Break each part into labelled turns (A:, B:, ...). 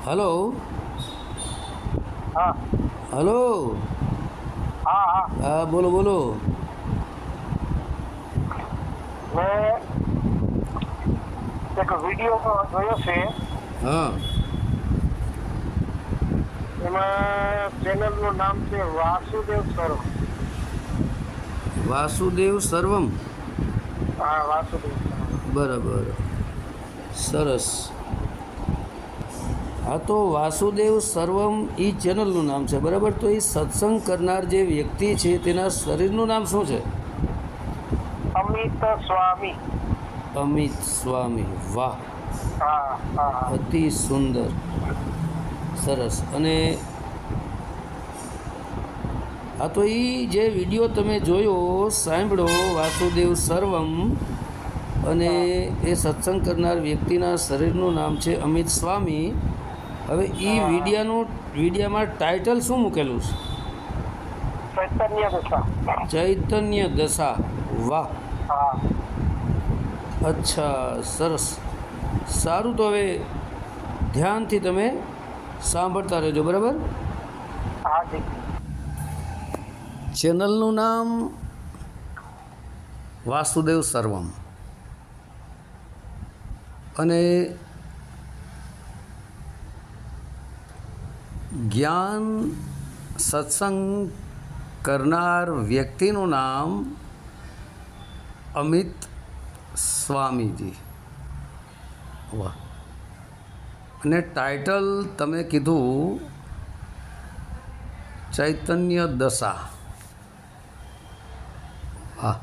A: Hello
B: હા.
A: Hello
B: હા હા.
A: હા બોલો બોલો.
B: મેં એક વીડિયો જોયો છે.
A: હા.
B: એમાં ચેનલનું નામ છે વાસુદેવ સર્વમ.
A: વાસુદેવ સર્વમ?
B: હા વાસુદેવ
A: બરાબર. સરસ. હા તો વાસુદેવ સર્વમ એ ચેનલનું નામ છે બરાબર? તો એ સત્સંગ કરનાર જે વ્યક્તિ છે તેના શરીરનું નામ શું છે?
B: અમિત સ્વામી.
A: અમિત સ્વામી. વાહ! અતિ સુંદર. સરસ. અને હા તો એ જે વીડિયો તમે જોયો સાંભળો વાસુદેવ સર્વમ અને એ સત્સંગ કરનાર વ્યક્તિના શરીરનું નામ છે અમિત સ્વામી. હવે એ વિડિયાનું વિડીયામાં ટાઇટલ શું મૂકેલું છે?
B: ચૈતન્ય દશા.
A: ચૈતન્ય દશા. વાહ. અચ્છા સરસ. સારું તો હવે ધ્યાનથી તમે સાંભળતા રહેજો બરાબર?
B: હા
A: ચેનલનું નામ વાસુદેવ સર્વમ. અને જ્ઞાન સત્સંગ કરનાર વ્યક્તિનું નામ અમિત સ્વામીજી. વાહ. અને ટાઇટલ તમે કીધું ચૈતન્ય દશા. હા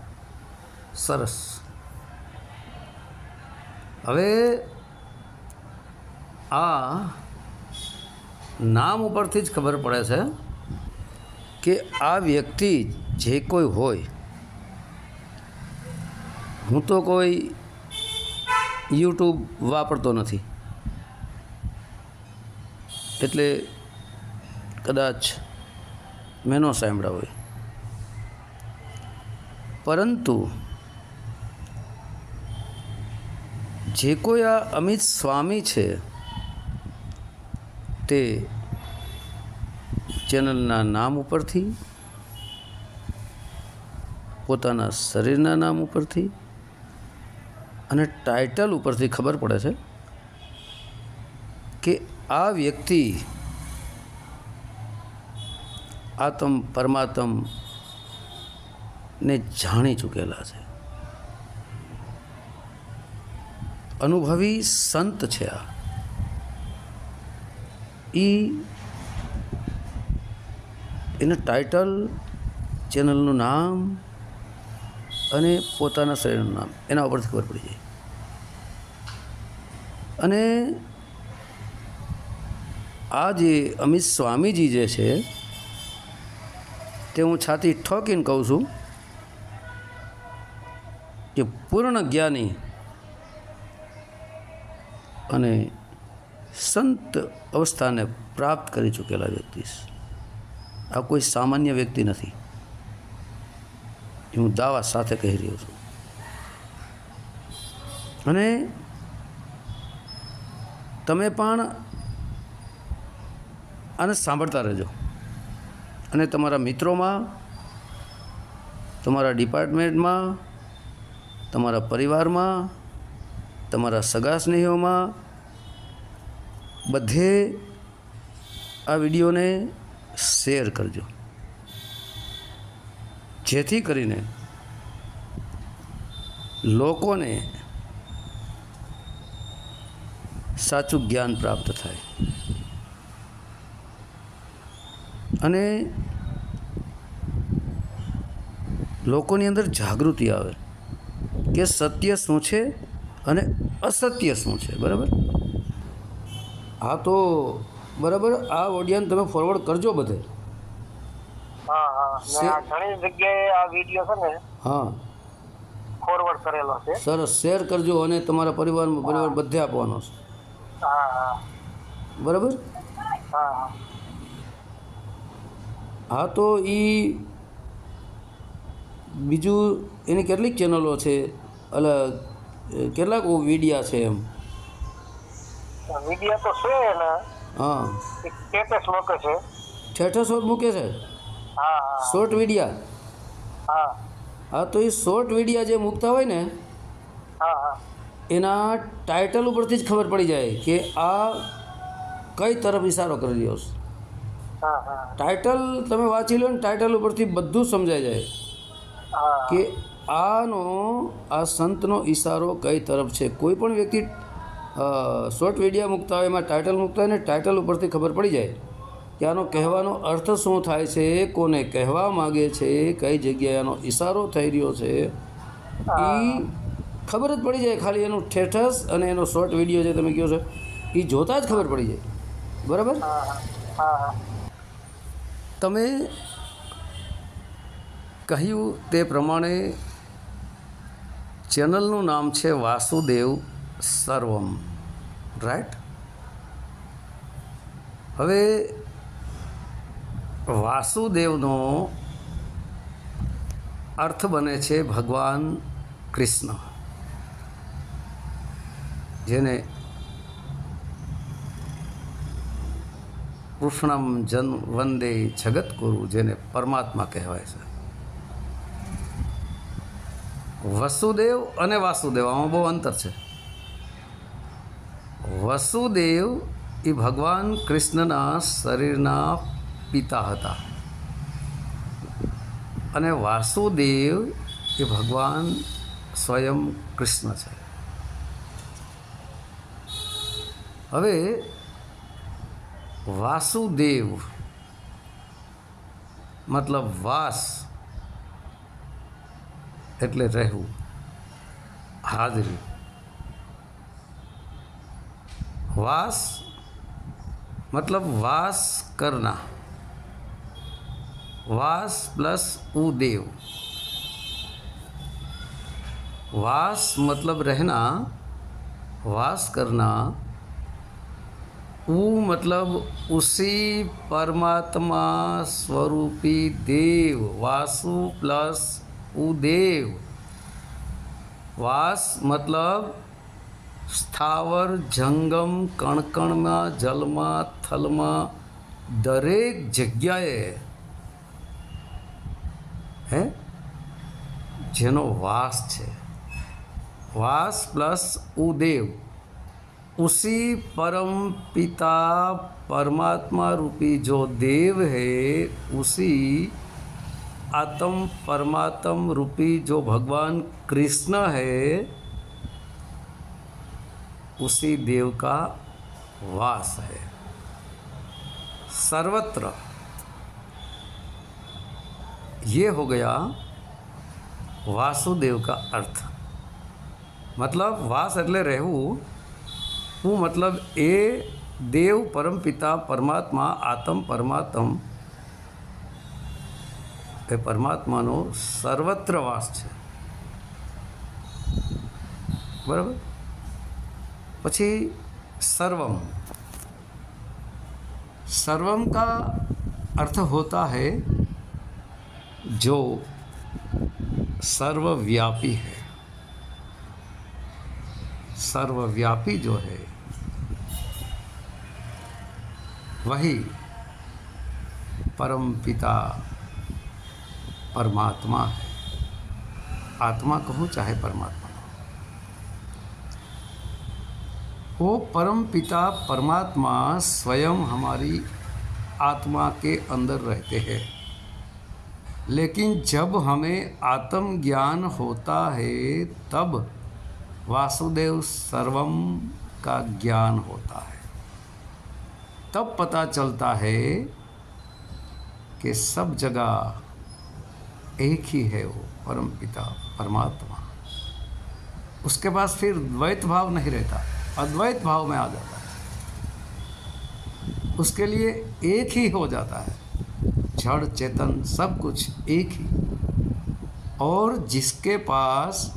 A: સરસ. હવે આ નામ ઉપરથી જ ખબર પડે છે કે આ વ્યક્તિ જે કોઈ હોય, હું તો કોઈ યુટ્યુબ વાપરતો નથી. એટલે કદાચ મેં ન સાંભળ્યા હોય. પરંતુ જે કોઈ આ અમિત સ્વામી છે તે ચેનલના નામ ઉપરથી, પોતાના શરીરના નામ ઉપરથી અને ટાઇટલ ઉપરથી ખબર પડે છે કે આ વ્યક્તિ આતમ પરમાત્મ ને જાણી ચૂકેલા છે. અનુભવી સંત છે આ. એ એના ટાઇટલ ચેનલનું નામ અને પોતાના શરીરનું નામ, એના ઉપરથી ખબર પડી જાય. અને આ જે અમિત સ્વામીજી જે છે, તે હું છાતી ઠોકીને કહું છું કે પૂર્ણ જ્ઞાની અને સંત અવસ્થાને પ્રાપ્ત કરી ચૂકેલા વ્યક્તિ આ કોઈ સામાન્ય વ્યક્તિ નથી. હું દાવા સાથે કહી રહ્યો છું. અને તમે પણ આને સાંભળતા રહેજો. અને તમારા મિત્રોમાં, તમારા ડિપાર્ટમેન્ટમાં, તમારા પરિવારમાં, તમારા સગા સ્નેહીઓમાં બધે આ વિડીયોને શેર કરજો. જેથી કરીને લોકોને સાચું જ્ઞાન પ્રાપ્ત થાય. અને લોકોની અંદર જાગૃતિ આવે કે સત્ય શું છે અને અસત્ય શું છે, બરાબર? હા તો બરાબર આ ઓડિયાને તમે ફોરવર્ડ કરજો બધે.
B: હા હા. ઘણી જગ્યાએ આ વીડિયો છે ને
A: હા.
B: ફોરવર્ડ કરેલો છે.
A: સરસ શેર કરજો અને તમારા પરિવારમાં પરિવાર બધે આપવાનો છે.
B: હા હા.
A: બરાબર?
B: હા હા.
A: હા તો એ બીજું એની કેટલીક ચેનલો છે? એટલે કેટલાક વિડિયા છે એમ?
B: વીડિયો તો છે
A: હા.
B: સ્ટેટસ મૂકે છે.
A: શોટ મૂકે છે?
B: હા
A: શોર્ટ વિડિયા?
B: હા.
A: હા તો એ શોર્ટ વિડિયા જે મૂકતા હોય ને
B: હા હા.
A: એના ટાઇટલ ઉપરથી જ ખબર પડી જાય કે આ કઈ તરફ ઇશારો કરી રહ્યો છે. ટાઇટલ તમે વાંચી લો ને ટાઇટલ ઉપરથી બધું સમજાઈ જાય કે આનો આ સંતનો ઇશારો કઈ તરફ છે. કોઈ પણ વ્યક્તિ શોર્ટ વીડિયો મૂકતા હોય એમાં ટાઇટલ મૂકતા હોય ને ટાઇટલ ઉપરથી ખબર પડી જાય કે આનો કહેવાનો અર્થ શું થાય છે કોને કહેવા માગે છે કઈ જગ્યાએ આનો ઇશારો થઈ રહ્યો છે એ ખબર જ પડી જાય ખાલી એનું ઠેઠસ અને એનો શોર્ટ વીડિયો જે તમે કહો છો એ જોતાં જ ખબર પડી જાય. બરાબર? તમે કહ્યું તે પ્રમાણે ચેનલનું નામ છે વાસુદેવ સર્વમ. રાઈટ હવે વાસુદેવનો અર્થ બને છે ભગવાન કૃષ્ણ. જેને કૃષ્ણમ જન વંદે જગતગુરુ જેને પરમાત્મા કહેવાય છે. વસુદેવ અને વાસુદેવ, આમાં બહુ અંતર છે. વસુદેવ એ ભગવાન કૃષ્ણના શરીરના પિતા હતા. અને વાસુદેવ એ ભગવાન સ્વયં કૃષ્ણ છે. હવે વાસુદેવ મતલબ વાસ એટલે રહેવું, હાજરી. वास मतलब वास करना। वास प्लस उदेव। वास मतलब रहना, वास करना। ऊ मतलब उसी परमात्मा स्वरूपी देव, वासु प्लस उदेव। वास मतलब સ્થાવર જંગમ કણકણમાં જલમાં થલમાં દરેક જગ્યાએ હે જેનો વાસ છે वास प्लस उदेव उसी परम पिता परमात्मा रूपी जो देव है उसी आत्म परमात्म रूपी जो भगवान कृष्ण है उसी देव का वास है सर्वत्र ये हो गया वासुदेव का अर्थ મતલબ વાસ એટલે રહેવું હું મતલબ એ દેવ પરમપિતા પરમાત્મા આત્મ પરમાત્મ એ પરમાત્માનો સર્વત્ર વાસ છે બરાબર पी सर्वम सर्वम का अर्थ होता है जो सर्वव्यापी है सर्वव्यापी जो है वही परम पिता परमात्मा है आत्मा कहूँ चाहे परमात्मा वो परम पिता परमात्मा स्वयं हमारी आत्मा के अंदर रहते हैं। लेकिन जब हमें आत्म ज्ञान होता है, तब वासुदेव सर्वम का ज्ञान होता है। तब पता चलता है कि सब जगह एक ही है वो परम पिता, परमात्मा। उसके पास फिर द्वैत भाव नहीं रहता। अद्वैत भाव में आ जाता है। उसके लिए एक ही हो जाता है। जड़ चेतन, सब कुछ एक ही। और जिसके पास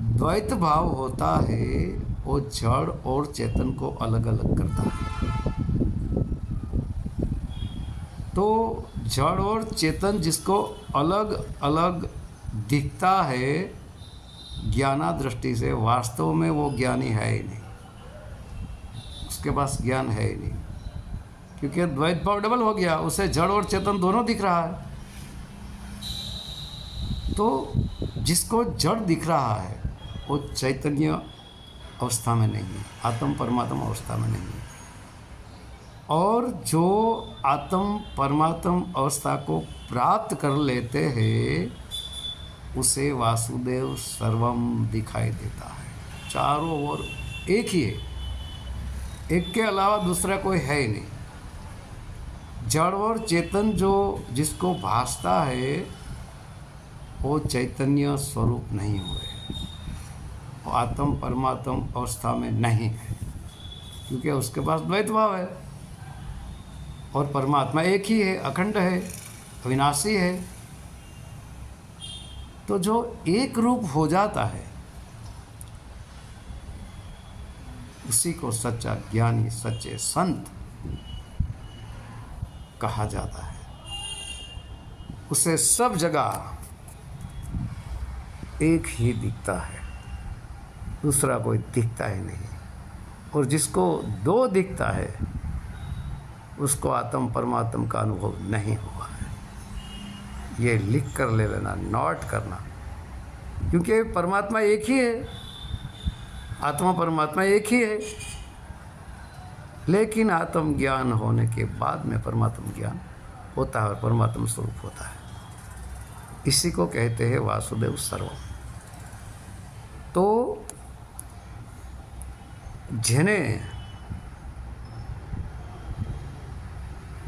A: द्वैत भाव होता है, वो जड़ और चेतन को अलग अलग करता है। तो जड़ और चेतन जिसको अलग अलग दिखता है ज्ञाना दृष्टि से वास्तव में वो ज्ञानी है ही नहीं। उसके पास ज्ञान है ही नहीं। क्योंकि द्वैत भाव डबल हो गया, उसे जड़ और चेतन दोनों दिख रहा है। तो जिसको जड़ दिख रहा है, वो चैतन्य अवस्था में नहीं है, आत्म परमात्मा अवस्था में नहीं है। और जो आत्म परमात्म अवस्था को प्राप्त कर लेते हैं, उसे वासुदेव सर्वम दिखाई देता है। चारों ओर एक ही है। एक के अलावा दूसरा कोई है ही नहीं। जड़ और चेतन जो जिसको भासता है, वो चैतन्य स्वरूप नहीं हुए। वो आत्म, परमात्म अवस्था में नहीं है, क्योंकि उसके पास द्वैत भाव है। और परमात्मा एक ही है, अखंड है, अविनाशी है। तो जो एक रूप हो जाता है उसी को सच्चा ज्ञानी, सच्चे संत कहा जाता है। उसे सब जगह एक ही दिखता है, दूसरा कोई दिखता ही नहीं। और जिसको दो दिखता है, उसको आत्म परमात्म का अनुभव नहीं हुआ है। ये लिख कर ले लेना, नोट करना, क्योंकि परमात्मा एक ही है। आत्मा परमात्मा एक ही है लेकिन आत्म ज्ञान होने के बाद में परमात्म ज्ञान होता है और परमात्म स्वरूप होता है इसी को कहते हैं वासुदेव सर्वम તો જેને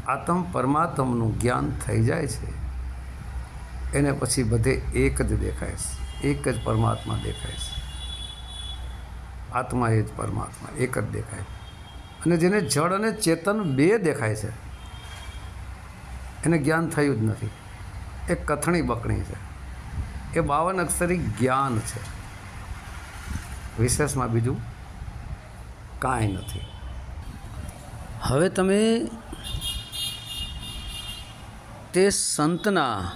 A: આત્મ પરમાત્મનું જ્ઞાન થઈ જાય છે એને પછી બધે એક જ દેખાય છે એક જ પરમાત્મા દેખાય છે આત્મા એ જ પરમાત્મા, એક જ દેખાય. અને જેને જળ અને ચેતન બે દેખાય છે, એને જ્ઞાન થયું જ નથી. એ કથણી બકણી છે. એ બાવન અક્ષરી જ્ઞાન છે. વિશેષમાં બીજું કાંઈ નથી. હવે તમે તે સંતના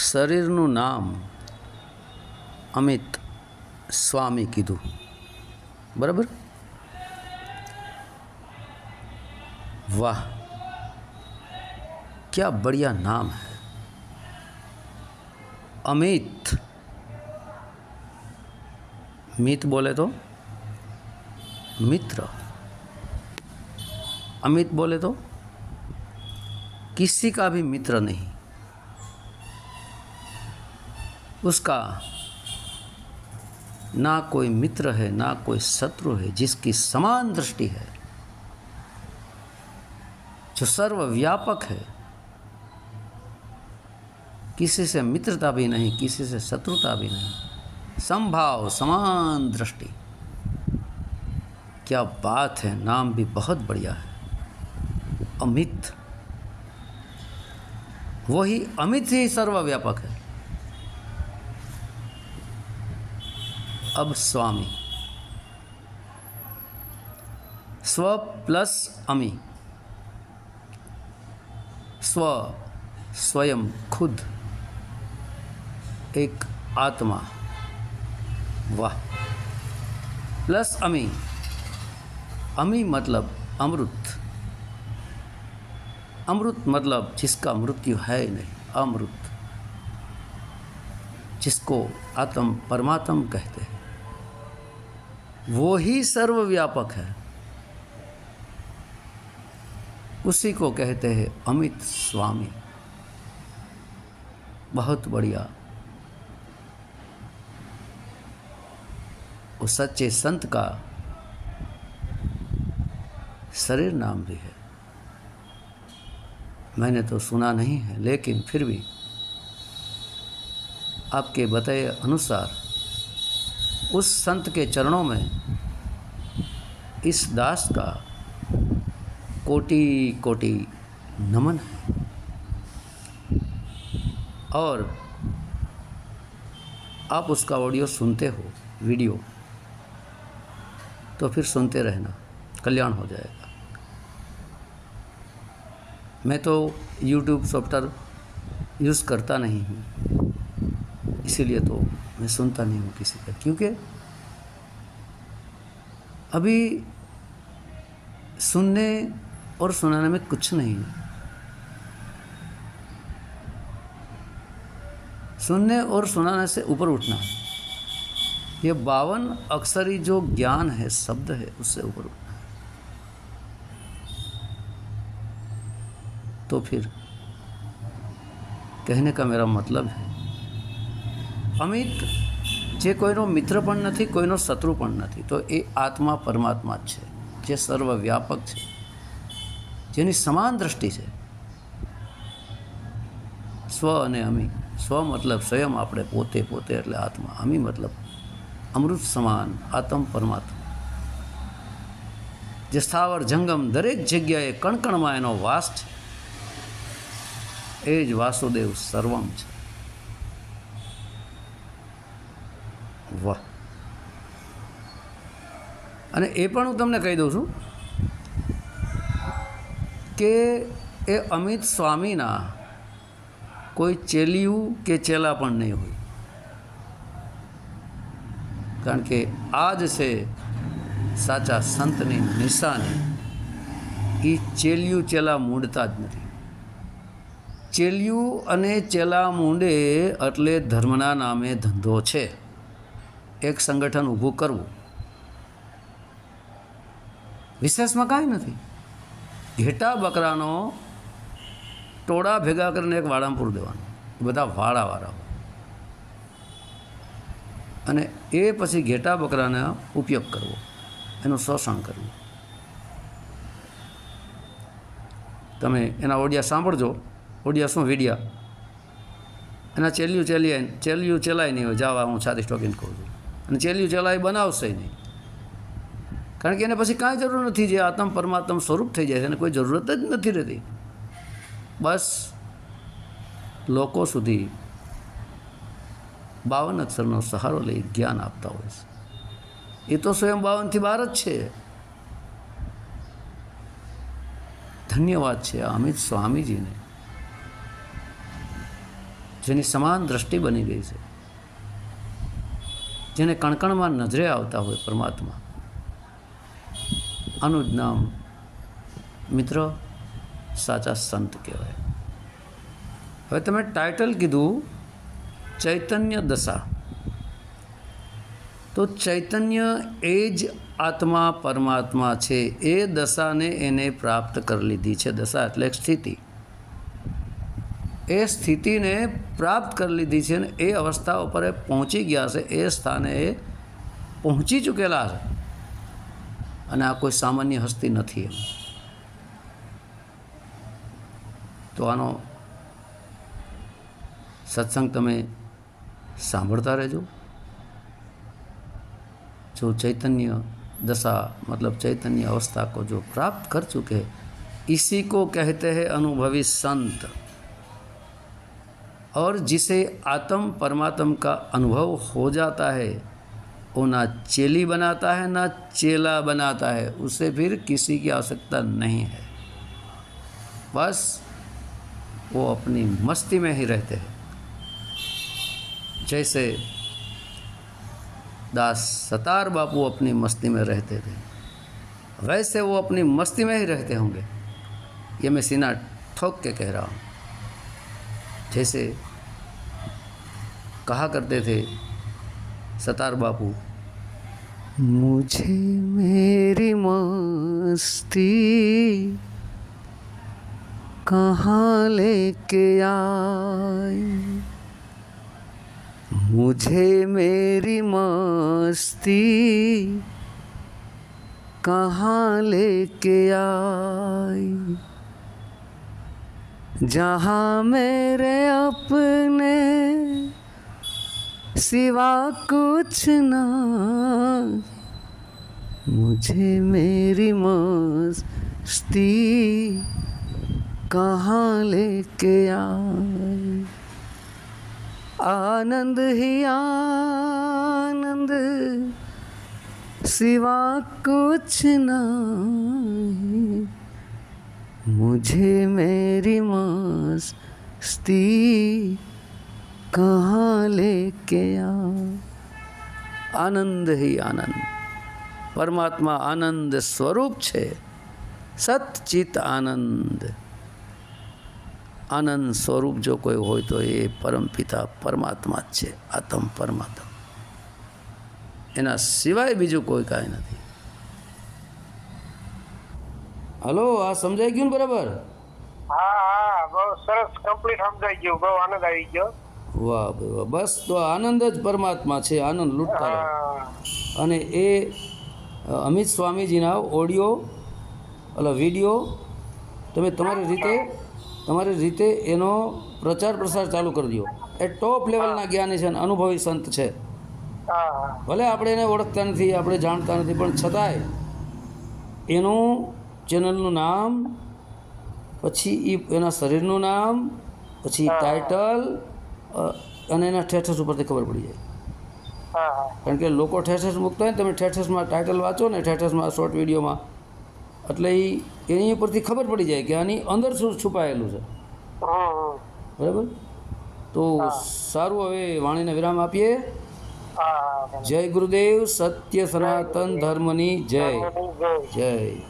A: શરીરનું નામ અમિત સ્વામી કીધું બરાબર વાહ क्या बढ़िया नाम है अमित मित बोले तो मित्र अमित बोले तो किसी का भी मित्र नहीं उसका ना कोई मित्र है, ना कोई शत्रु है जिसकी समान दृष्टि है, जो सर्वव्यापक है। किसी से मित्रता भी नहीं, किसी से शत्रुता भी नहीं। संभाव, समान दृष्टि। क्या बात है, नाम भी बहुत बढ़िया है। अमित। वही अमित ही सर्वव्यापक है। अब स्वामी। स्व प्लस अमी। स्व स्वयं खुद। एक आत्मा। वाह। प्लस अमी। अमी मतलब अमृत। अमृत मतलब जिसका मृत्यु है नहीं, अमृत। जिसको आत्म परमात्म कहते हैं। वो ही सर्वव्यापक है। उसी को कहते हैं अमित स्वामी। बहुत बढ़िया। उस सच्चे संत का शरीर नाम भी है। मैंने तो सुना नहीं है, लेकिन फिर भी आपके बताए अनुसार उस संत के चरणों में इस दास का कोटि कोटि नमन है। और आप उसका ऑडियो सुनते हो, वीडियो तो फिर सुनते रहना, कल्याण हो जाएगा। मैं तो यूट्यूब सॉफ्टवेयर यूज़ करता नहीं हूँ, इसीलिए तो मैं सुनता नहीं हूँ किसी का, क्योंकि अभी सुनने और सुनाने में कुछ नहीं है। सुनने और सुनाने से ऊपर उठना है। ये बावन अक्सर ही जो ज्ञान है, शब्द है, उससे ऊपर उठना है। तो फिर कहने का मेरा मतलब है અમિત, જે કોઈનો મિત્ર પણ નથી, કોઈનો શત્રુ પણ નથી, તો એ આત્મા પરમાત્મા જ છે, જે સર્વવ્યાપક છે, જેની સમાન દ્રષ્ટિ છે. સ્વ અને અમી. સ્વ મતલબ સ્વયં આપણે પોતે પોતે એટલે આત્મા. અમી મતલબ અમૃત સમાન, આત્મ પરમાત્મા. જે સ્થાવર જંગમ દરેક જગ્યાએ કણકણમાં એનો વાસ છે, એ જ વાસુદેવ સર્વમ છે વાહ અને એ પણ હું તમને કહી દઉં છું કે એ અમિત સ્વામીના કોઈ ચેલિયું કે ચેલા પણ નહીં હોય. કારણ કે આ જ છે સાચા સંતની નિશાની. એ ચેલિયું ચેલા મૂંડતા જ નથી. ચેલિયું અને ચેલા મૂંડે એટલે ધર્મના નામે ધંધો છે. એક સંગઠન ઊભું કરવું. વિશેષમાં કાંઈ નથી. ઘેટા બકરાનો ટોળા ભેગા કરીને એક વાડામાં પૂર દેવાનો. બધા વાળાવાળા અને એ પછી ઘેટા બકરાનો ઉપયોગ કરવો. એનું શોષણ કરવું. તમે એના ઓડિયા સાંભળજો. ઓડિયા શું વિડિયા? એના ચેલ્યું ચેલિયા ચેલિયું ચેલાય નહીં હોય. જાવા હું છાતી સ્ટોકિંગ કહું છું. અને ચેલિયું ચેલાય બનાવશે નહીં. કારણ કે એને પછી કાંઈ જરૂર નથી જે આત્મ પરમાત્મ સ્વરૂપ થઈ જાય છે, એને કોઈ જરૂરત જ નથી રહેતી. બસ લોકો સુધી બાવન અક્ષરનો સહારો લઈ જ્ઞાન આપતા હોય છે. એ તો સ્વયં બાવનથી બહાર જ છે. ધન્યવાદ છે અમિત સ્વામીજીને, જેની સમાન દ્રષ્ટિ બની ગઈ છે. જેને કણકણમાં નજરે આવતા હોય પરમાત્મા. આનું જ નામ મિત્ર, સાચા સંત કહેવાય. હવે તમે ટાઇટલ કીધું, ચૈતન્ય દશા. તો ચૈતન્ય એ જ આત્મા પરમાત્મા છે. એ દશાને એને પ્રાપ્ત કરી લીધી છે. દશા એટલે સ્થિતિ. એ સ્થિતિને પ્રાપ્ત કરી લીધી છે અને એ અવસ્થા ઉપર પહોંચી ગયા છે. એ સ્થાને એ પહોંચી ચૂકેલા છે. અને આ કોઈ સામાન્ય હસ્તી નથી એમ તો આનો સત્સંગ તમે સાંભળતા રહેજો जो चैतन्य दशा मतलब चैतन्य अवस्था को जो प्राप्त कर चुके हैं इसी को कहते हैं अनुभवी संत और जिसे आत्म परमात्म का अनुभव हो जाता है वो ना चेली बनाता है, ना चेला बनाता है, उसे फिर किसी की आवश्यकता नहीं है। बस वो अपनी मस्ती में ही रहते हैं। जैसे दास सतार बापू अपनी मस्ती में रहते थे, वैसे वो अपनी मस्ती में ही रहते होंगे। ये मैं सीना ठोक के कह रहा हूँ। जैसे कहा करते थे सतार बापू। मुझे मेरी मस्ती कहाँ लेके आई? मुझे मेरी मस्ती कहाँ लेके आई? जहाँ मेरे अपने सिवा कुछ ना मुझे मेरी मस्ती कहाँ लेके आई आनंद ही आनंद सिवा कुछ नहीं मुझे मेरी मस्ती कहाँ लेके आ આનંદ હિ આનંદ પરમાત્મા આનંદ સ્વરૂપ છે સતચિત આનંદ આનંદ સ્વરૂપ જો કોઈ હોય તો એ પરમપિતા પરમાત્મા જ છે આત્મ પરમાત્મા એના સિવાય બીજું કોઈ કાંઈ નથી હલો આ સમજાઈ ગયું ને બરાબર
B: હા હા બહુ સરસ કમ્પ્લીટ સમજાઈ ગયું બહુ આનંદ આવી ગયો
A: વાહ ભાઈ વાહ. બસ તો આનંદ જ પરમાત્મા છે આનંદ લૂંટતા રહો. અને એ અમિત સ્વામીજીના ઓડિયો એટલે વીડિયો તમે તમારી રીતે તમારી રીતે એનો પ્રચાર પ્રસાર ચાલુ કરી દો. એ ટોપ લેવલના જ્ઞાની છે અને અનુભવી સંત છે. ભલે આપણે એને ઓળખતા નથી આપણે જાણતા નથી પણ છતાંય એનું ચેનલનું નામ પછી એ એના શરીરનું નામ પછી ટાઇટલ અને એના ઠેઠસ ઉપરથી ખબર પડી જાય. કારણ કે લોકો ઠેઠસ મૂકતા હોય ને તમે ઠેઠસમાં ટાઇટલ વાંચો ને ઠેઠસમાં શોર્ટ વિડીયોમાં એટલે એ એની ઉપરથી ખબર પડી જાય કે આની અંદર શું છુપાયેલું છે. બરાબર? તો સારું હવે વાણીને વિરામ આપીએ. જય ગુરુદેવ સત્ય સનાતન ધર્મની જય.
B: જય.
A: જય.